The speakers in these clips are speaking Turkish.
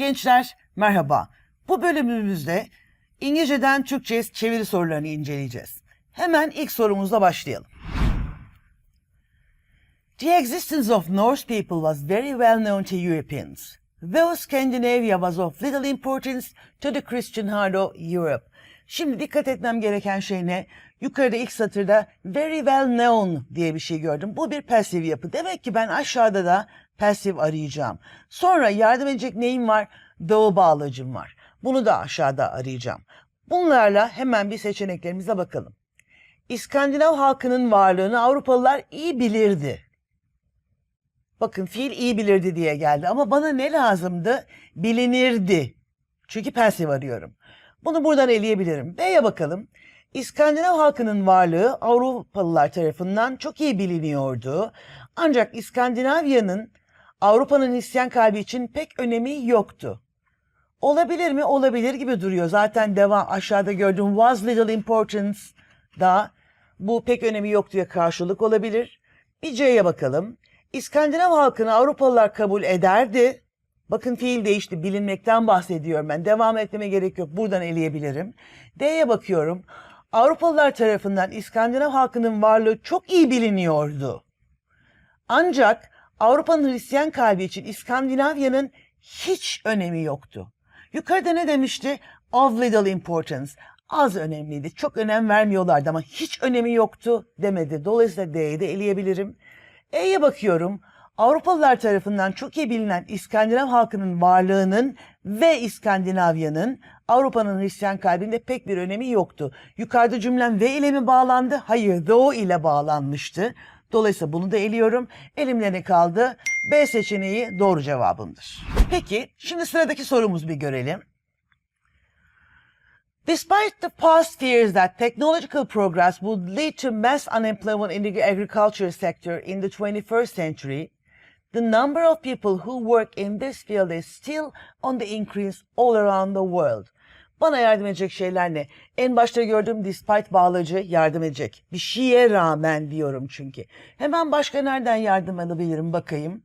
gençler, merhaba. Bu bölümümüzde İngilizceden Türkçe'ye çeviri sorularını inceleyeceğiz. Hemen ilk sorumuzla başlayalım. The existence of Norse people was very well known to Europeans, though Scandinavia was of little importance to the Christian heart of Europe. Şimdi dikkat etmem gereken şey ne? Yukarıda ilk satırda very well known diye bir şey gördüm. Bu bir pasif yapı. Demek ki ben aşağıda da pasif arayacağım. Sonra yardım edecek neyim var? Though bağlacım var. Bunu da aşağıda arayacağım. Bunlarla hemen bir seçeneklerimize bakalım. İskandinav halkının varlığını Avrupalılar iyi bilirdi. Bakın fiil iyi bilirdi diye geldi ama bana ne lazımdı? Bilinirdi. Çünkü pasif arıyorum. Bunu buradan eleyebilirim. B'ye bakalım. İskandinav halkının varlığı Avrupalılar tarafından çok iyi biliniyordu. Ancak İskandinavya'nın Avrupa'nın Hristiyan kalbi için pek önemi yoktu. Olabilir mi? Olabilir gibi duruyor. Zaten devam aşağıda gördüğüm was little importance da bu pek önemi yok diye karşılık olabilir. Bir C'ye bakalım. İskandinav halkını Avrupalılar kabul ederdi. Bakın fiil değişti. Bilinmekten bahsediyorum ben. Devam etmeme gerek yok. Buradan eleyebilirim. D'ye bakıyorum. Avrupalılar tarafından İskandinav halkının varlığı çok iyi biliniyordu. Ancak Avrupa'nın Hristiyan kalbi için İskandinavya'nın hiç önemi yoktu. Yukarıda ne demişti? Of little importance. Az önemliydi. Çok önem vermiyorlardı ama hiç önemi yoktu demedi. Dolayısıyla D'yi de eleyebilirim. E'ye bakıyorum. Avrupalılar tarafından çok iyi bilinen İskandinav halkının varlığının ve İskandinavya'nın Avrupa'nın Hristiyan kalbinde pek bir önemi yoktu. Yukarıda cümlem ve ile mi bağlandı? Hayır, though ile bağlanmıştı. Dolayısıyla bunu da eliyorum. Elimde ne kaldı? B seçeneği doğru cevabımdır. Peki, şimdi sıradaki sorumuzu bir görelim. Despite the past fears that technological progress would lead to mass unemployment in the agriculture sector in the 21st century, the number of people who work in this field is still on the increase all around the world. Bana yardım edecek şeyler ne? En başta gördüğüm despite bağlacı yardım edecek. Bir şeye rağmen diyorum çünkü. Hemen başka nereden yardım alabilirim bakayım.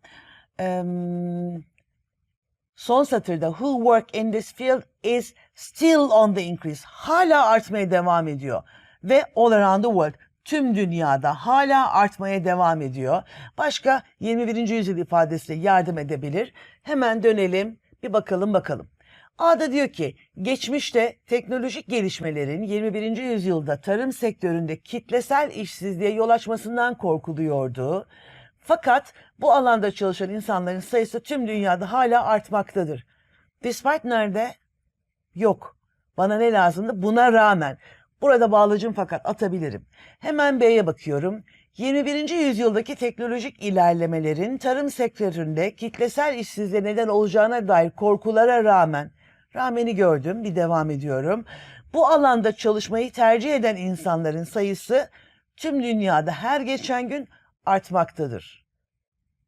Son satırda who work in this field is still on the increase. Hala artmaya devam ediyor. Ve all around the world tüm dünyada hala artmaya devam ediyor. Başka 21. yüzyıl ifadesiyle yardım edebilir. Hemen dönelim bir bakalım bakalım. A'da diyor ki geçmişte teknolojik gelişmelerin 21. yüzyılda tarım sektöründe kitlesel işsizliğe yol açmasından korkuluyordu. Fakat bu alanda çalışan insanların sayısı tüm dünyada hala artmaktadır. Despite nerede? Yok. Bana ne lazımdı? Buna rağmen. Burada bağlacım fakat atabilirim. Hemen B'ye bakıyorum. 21. yüzyıldaki teknolojik ilerlemelerin tarım sektöründe kitlesel işsizliğe neden olacağına dair korkulara rağmen, rağmeni gördüm, bir devam ediyorum. Bu alanda çalışmayı tercih eden insanların sayısı tüm dünyada her geçen gün artmaktadır.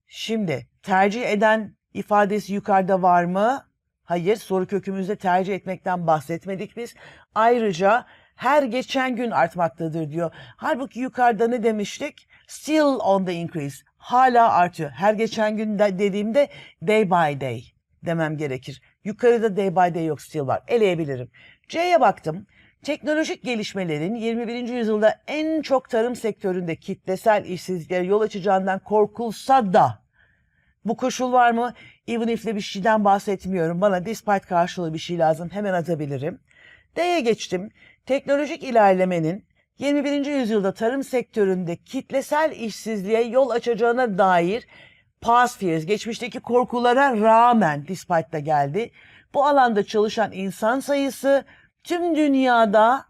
Şimdi tercih eden ifadesi yukarıda var mı? Hayır, soru kökümüzde tercih etmekten bahsetmedik biz. Ayrıca her geçen gün artmaktadır diyor. Halbuki yukarıda ne demiştik? Still on the increase. Hala artıyor. Her geçen gün de dediğimde day by day demem gerekir. Yukarıda day by day yok still var. Eleyebilirim. C'ye baktım. Teknolojik gelişmelerin 21. yüzyılda en çok tarım sektöründe kitlesel işsizliklere yol açacağından korkulsa da bu koşul var mı? Even if'le bir şeyden bahsetmiyorum. Bana despite karşılığı bir şey lazım. Hemen atabilirim. D'ye geçtim. Teknolojik ilerlemenin 21. yüzyılda tarım sektöründe kitlesel işsizliğe yol açacağına dair past fears, geçmişteki korkulara rağmen despite de geldi. Bu alanda çalışan insan sayısı tüm dünyada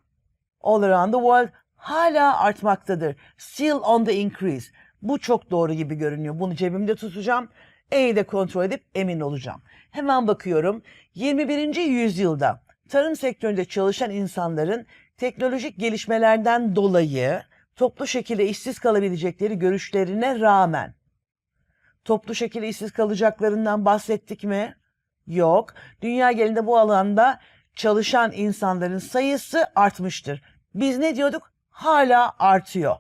all around the world hala artmaktadır. Still on the increase. Bu çok doğru gibi görünüyor. Bunu cebimde tutacağım. E'yi de kontrol edip emin olacağım. Hemen bakıyorum. 21. yüzyılda tarım sektöründe çalışan insanların teknolojik gelişmelerden dolayı toplu şekilde işsiz kalabilecekleri görüşlerine rağmen toplu şekilde işsiz kalacaklarından bahsettik mi? Yok. Dünya genelinde bu alanda çalışan insanların sayısı artmıştır. Biz ne diyorduk? Hala artıyor.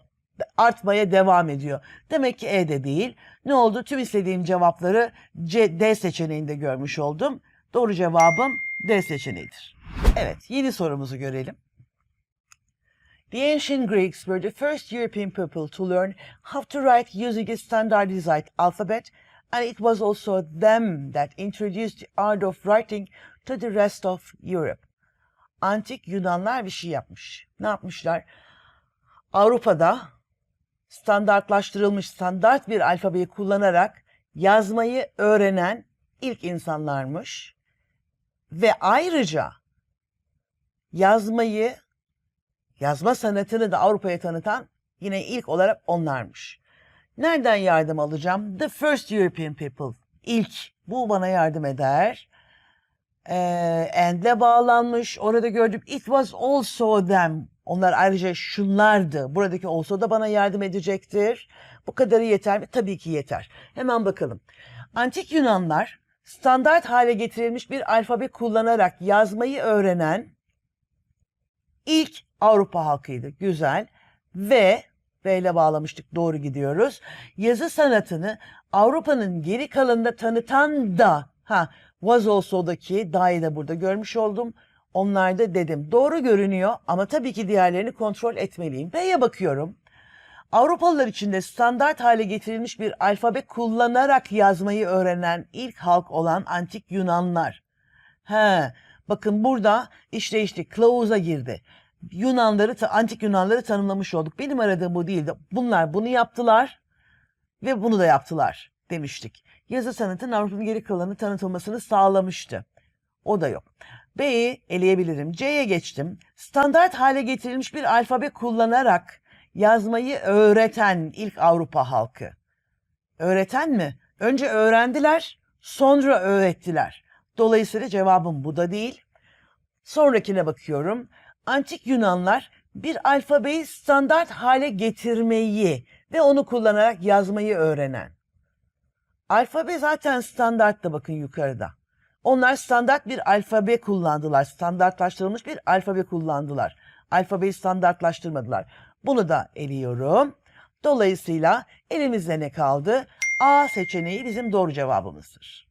Artmaya devam ediyor. Demek ki E'de değil. Ne oldu? Tüm istediğim cevapları C, D seçeneğinde görmüş oldum. Doğru cevabım D seçeneğidir. Evet, yeni sorumuzu görelim. The ancient Greeks were the first European people to learn how to write using a standardized alphabet, and it was also them that introduced the art of writing to the rest of Europe. Antik Yunanlar bir şey yapmış. Ne yapmışlar? Avrupa'da standartlaştırılmış standart bir alfabeyi kullanarak yazmayı öğrenen ilk insanlarmış. Ve ayrıca yazmayı, yazma sanatını da Avrupa'ya tanıtan yine ilk olarak onlarmış. Nereden yardım alacağım? The first European people. İlk. Bu bana yardım eder. Ee, and'le bağlanmış. Orada gördüm. It was also them. Onlar ayrıca şunlardı. Buradaki also da bana yardım edecektir. Bu kadarı yeter mi? Tabii ki yeter. Hemen bakalım. Antik Yunanlar standart hale getirilmiş bir alfabe kullanarak yazmayı öğrenen ilk Avrupa halkıydı. Güzel. Ve V ile bağlamıştık. Doğru gidiyoruz. Yazı sanatını Avrupa'nın geri kalanında tanıtan da ha was also'daki da'yı da burada görmüş oldum. Onlar da dedim. Doğru görünüyor ama tabii ki diğerlerini kontrol etmeliyim. B'ye bakıyorum. Avrupalılar içinde standart hale getirilmiş bir alfabe kullanarak yazmayı öğrenen ilk halk olan antik Yunanlar. He, bakın burada işte kılavuza girdi. Yunanları, antik Yunanları tanımlamış olduk. Benim aradığım bu değildi. Bunlar bunu yaptılar ve bunu da yaptılar demiştik. Yazı sanatının Avrupa'nın geri kalanı tanıtılmasını sağlamıştı. O da yok. B'yi eleyebilirim. C'ye geçtim. Standart hale getirilmiş bir alfabe kullanarak yazmayı öğreten ilk Avrupa halkı. Öğreten mi? Önce öğrendiler, sonra öğrettiler. Dolayısıyla cevabım bu da değil. Sonrakine bakıyorum. Antik Yunanlar bir alfabeyi standart hale getirmeyi ve onu kullanarak yazmayı öğrenen. Alfabe zaten standarttı bakın yukarıda. Onlar standart bir alfabe kullandılar. Standartlaştırılmış bir alfabe kullandılar. Alfabeyi standartlaştırmadılar. Bunu da eliyorum. Dolayısıyla elimizde ne kaldı? A seçeneği bizim doğru cevabımızdır.